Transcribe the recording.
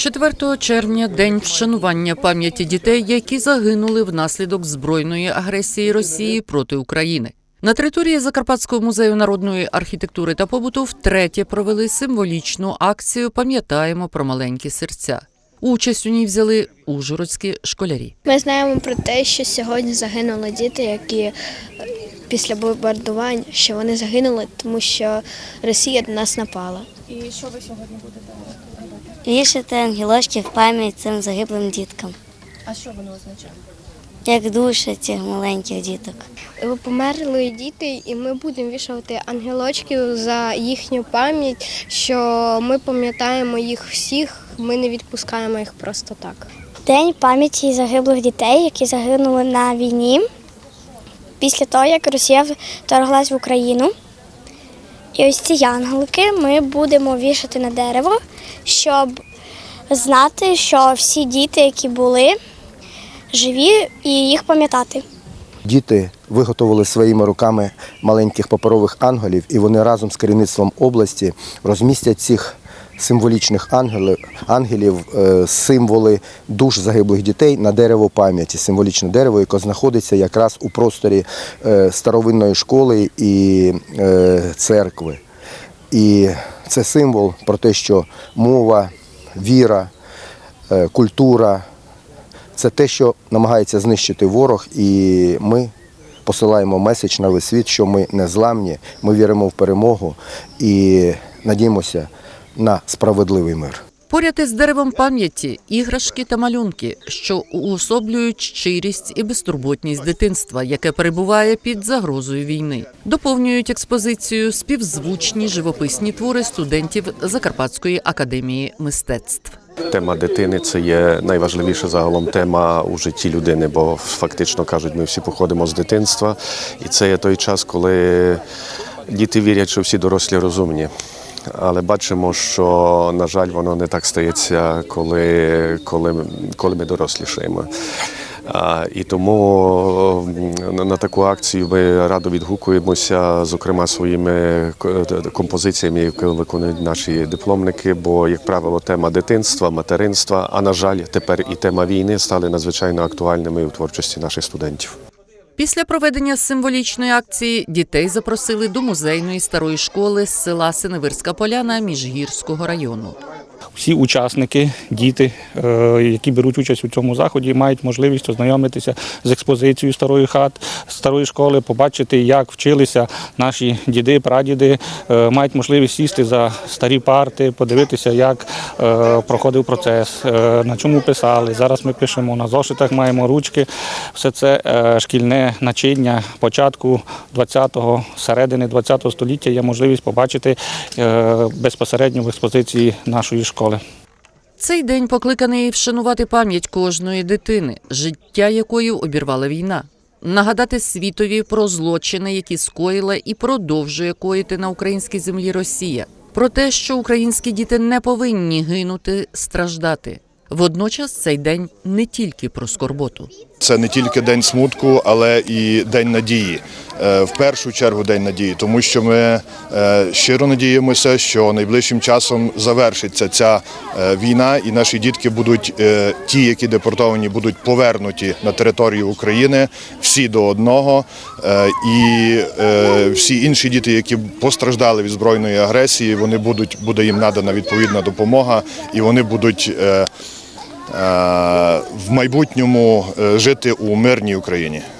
4 червня день вшанування пам'яті дітей, які загинули внаслідок збройної агресії Росії проти України. На території Закарпатського музею народної архітектури та побуту втретє провели символічну акцію Пам'ятаємо про маленькі серця. Участь у ній взяли ужгородські школярі. Ми знаємо про те, що сьогодні загинули діти, які е, після бомбардувань, що вони загинули, тому що Росія на нас напала. І що ви сьогодні будете робити? Вішати ангелочки в пам'ять цим загиблим діткам, А що воно означає? як душі цих маленьких діток. Померли діти, і ми будемо вішати ангелочки за їхню пам'ять, що ми пам'ятаємо їх всіх, ми не відпускаємо їх просто так. День пам'яті загиблих дітей, які загинули на війні після того, як Росія вторглась в Україну. І ось ці янголики ми будемо вішати на дерево, щоб знати, що всі діти, які були, живі, і їх пам'ятати. Діти виготовили своїми руками маленьких паперових ангелів, і вони разом з керівництвом області розмістять цих символічних ангелів, ангелів символи душ загиблих дітей на дерево пам'яті, символічне дерево, яке знаходиться якраз у просторі е, старовинної школи і е, церкви. І це символ про те, що мова, віра, е, культура це те, що намагається знищити ворог, і ми посилаємо меседж на весь світ, що ми не зламні, ми віримо в перемогу і надіємося на справедливий мир. Поряд із деревом пам'яті іграшки та малюнки, що уособлюють щирість і безтурботність дитинства, яке перебуває під загрозою війни. Доповнюють експозицію співзвучні живописні твори студентів Закарпатської академії мистецтв. Тема дитини це є найважливіша загалом тема у житті людини, бо фактично кажуть, ми всі походимо з дитинства, і це є той час, коли діти вірять, що всі дорослі розумні. Але бачимо, що на жаль, воно не так стається, коли, коли, коли ми дорослішаємо. А, І тому на таку акцію ми радо відгукуємося, зокрема своїми ко- композиціями, які виконують наші дипломники. Бо, як правило, тема дитинства, материнства, а на жаль, тепер і тема війни стали надзвичайно актуальними у творчості наших студентів. Після проведення символічної акції дітей запросили до музейної старої школи з села Синевирська Поляна Міжгірського району. Всі учасники, діти, е, які беруть участь у цьому заході, мають можливість ознайомитися з експозицією старої хат, старої школи, побачити, як вчилися наші діди, прадіди, е, мають можливість сісти за старі парти, подивитися, як е, проходив процес, на чому писали. Зараз ми пишемо на зошитах, маємо ручки. Все це шкільне начиння початку 20-го, середини 20-го століття є можливість побачити безпосередньо в експозиції нашої школи. Цей день покликаний вшанувати пам'ять кожної дитини, життя якої обірвала війна, нагадати світові про злочини, які скоїла і продовжує коїти на українській землі Росія, про те, що українські діти не повинні гинути, страждати. Водночас цей день не тільки про скорботу. Це не тільки день смутку, але і день надії. Е, В першу чергу день надії, тому що ми е, щиро надіємося, що найближчим часом завершиться ця е, війна, і наші дітки будуть ті, які депортовані, будуть повернуті на територію України всі до одного. І всі інші діти, які постраждали від збройної агресії, вони будуть буде їм надана відповідна допомога, і вони будуть. В майбутньому жити у мирній Україні.